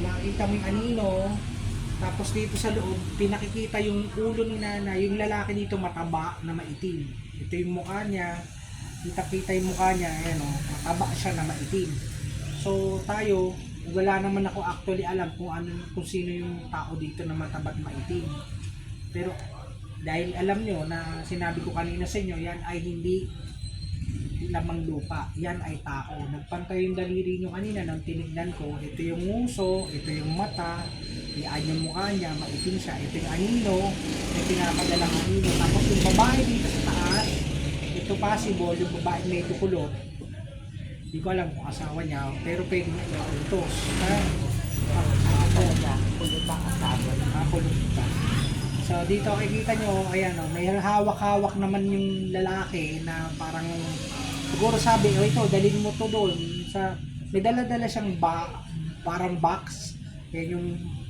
nakita mo yung anino, tapos dito sa loob, pinakikita yung ulo ni nanay, yung lalaki dito mataba na maitim. Ito yung mukha niya, kita-kita yung mukha niya, ayan o, mataba siya na maitim. So tayo, wala naman ako actually alam kung ano kung sino yung tao dito na mataba at maitim. Pero dahil alam nyo na sinabi ko kanina sa inyo, yan ay hindi lamang lupa. Yan ay tao. Nagpantay yung daliri nyo kanina nang tinignan ko. Ito yung nguso, ito yung mata, yan yung mukha niya, maitim siya. Ito yung anino, may pinapadalang anino. Tapos yung babae dito sa taas, ito possible, yung babae may tukulot. Hindi ko alam kung asawa niya, pero pwede niya iutos. Ha? Talaga, kulit ang asawa. Nakakulong ka. So dito makikita nyo, ayan o, may hawak-hawak naman yung lalaki na parang siguro sabi, o ito, dalhin mo to doon sa may dala-dala siyang ba, parang box. Yan yung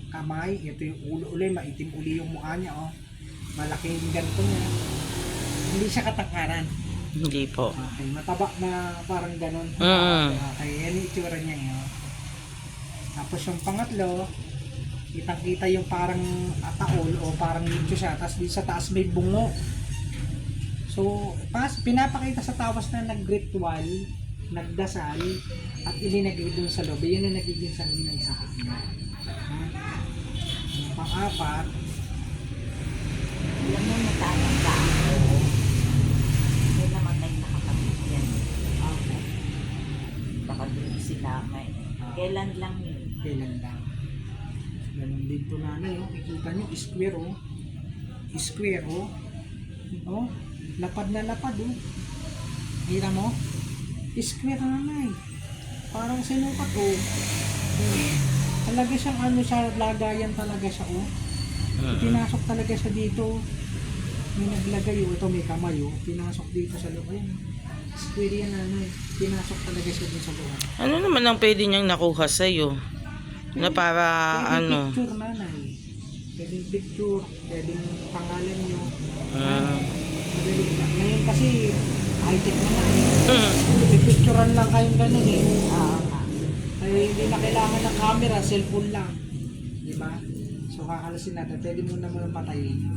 kamay, ito yung ulo uli, maitim uli yung mukha niya oh. Malaki yung ganito niya. Hindi siya katangkaran. Hindi po. Okay, mataba na parang ganun. Mm. Okay, yan yung itsura niya yun. Tapos yung pangatlo, kitang-kita yung parang ataol o parang nicho siya. Tapos di sa taas may bungo. So, pas, pinapakita sa tawas na nag-ritual, nagdasal, at ilinagay dun sa loob. Yun ang nagiging sanginan sa kanya. Ha? Yung pang-apat, Alam mo, natatanda ako. May namatay na kapatid yan. okay, Baka doon sila may. Kailan lang yun? kailan lang. Ganun din to nanay, oh. Ikita nyo, square, oh. Square, oh. Oh, lapad na lapad, oh. Kita mo? Square na nanay. Parang sinukat, oh. Oh. Talaga siyang ano siya, lagayan talaga siya, oh. Mm. Pinasok talaga siya dito. May naglagay, oh. Ito may kamay, oh. Pinasok dito sa loob. Ayan. Square yan, nanay. Pinasok talaga siya dito sa loob. Ano naman ang pwede niyang nakuha sa'yo? Na para Pwedeng ano? picture nanay. Pwedeng picture, pwedeng pangalan nyo. Ah. Lang. Ngayon kasi, high-tech na nga. eh. Mm. Pipicturean lang kayong ganun eh. Ah. Ay, hindi na kailangan ng camera, cellphone lang. Di ba? So, kakalasin natin. Pwede mo naman patayin.